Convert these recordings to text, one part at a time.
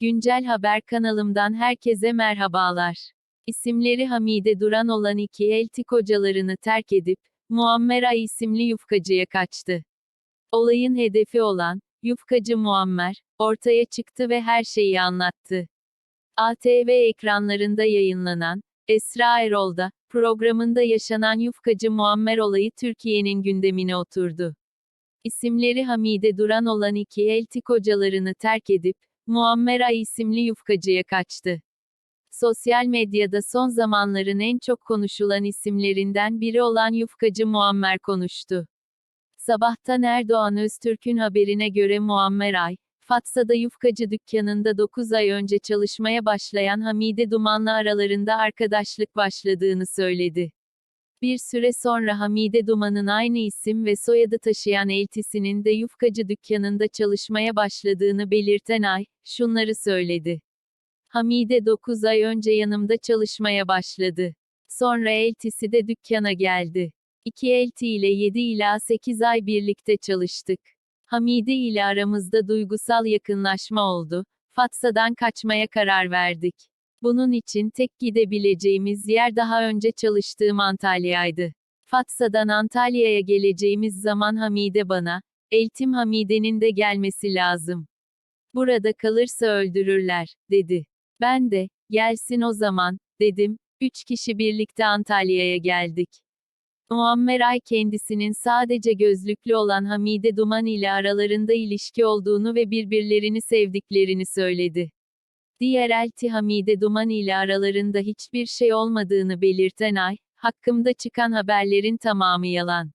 Güncel Haber kanalımdan herkese merhabalar. İsimleri Hamide Duran olan iki elti kocalarını terk edip, Muammer Ay isimli yufkacıya kaçtı. Olayın hedefi olan, yufkacı Muammer, ortaya çıktı ve her şeyi anlattı. ATV ekranlarında yayınlanan, Esra Erol'da, programında yaşanan yufkacı Muammer olayı Türkiye'nin gündemine oturdu. İsimleri Hamide Duran olan iki elti kocalarını terk edip, Muammer Ay isimli yufkacıya kaçtı. Sosyal medyada son zamanların en çok konuşulan isimlerinden biri olan yufkacı Muammer konuştu. Sabahtan Erdoğan Öztürk'ün haberine göre Muammer Ay, Fatsa'da yufkacı dükkanında 9 ay önce çalışmaya başlayan Hamide Duman'la aralarında arkadaşlık başladığını söyledi. Bir süre sonra Hamide Duman'ın aynı isim ve soyadı taşıyan eltisinin de yufkacı dükkanında çalışmaya başladığını belirten Ay, şunları söyledi. Hamide 9 ay önce yanımda çalışmaya başladı. Sonra eltisi de dükkana geldi. İki elti ile 7 ila 8 ay birlikte çalıştık. Hamide ile aramızda duygusal yakınlaşma oldu. Fatsa'dan kaçmaya karar verdik. Bunun için tek gidebileceğimiz yer daha önce çalıştığım Antalya'ydı. Fatsa'dan Antalya'ya geleceğimiz zaman Hamide bana, Eltim Hamide'nin de gelmesi lazım. Burada kalırsa öldürürler, dedi. Ben de, gelsin o zaman, dedim. Üç kişi birlikte Antalya'ya geldik. Muammer Ay kendisinin sadece gözlüklü olan Hamide Duman ile aralarında ilişki olduğunu ve birbirlerini sevdiklerini söyledi. Diğer elti Hamide Duman ile aralarında hiçbir şey olmadığını belirten Ay, hakkımda çıkan haberlerin tamamı yalan.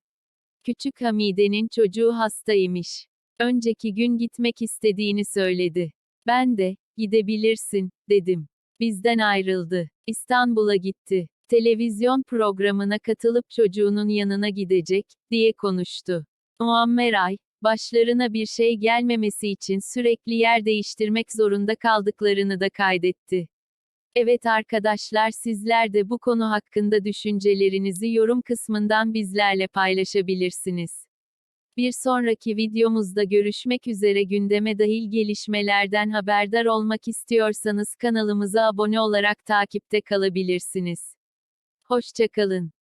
Küçük Hamide'nin çocuğu hastaymış. Önceki gün gitmek istediğini söyledi. Ben de, gidebilirsin, dedim. Bizden ayrıldı. İstanbul'a gitti. Televizyon programına katılıp çocuğunun yanına gidecek, diye konuştu. Muammer Ay, başlarına bir şey gelmemesi için sürekli yer değiştirmek zorunda kaldıklarını da kaydetti. Evet arkadaşlar sizler de bu konu hakkında düşüncelerinizi yorum kısmından bizlerle paylaşabilirsiniz. Bir sonraki videomuzda görüşmek üzere gündeme dahil gelişmelerden haberdar olmak istiyorsanız kanalımıza abone olarak takipte kalabilirsiniz. Hoşçakalın.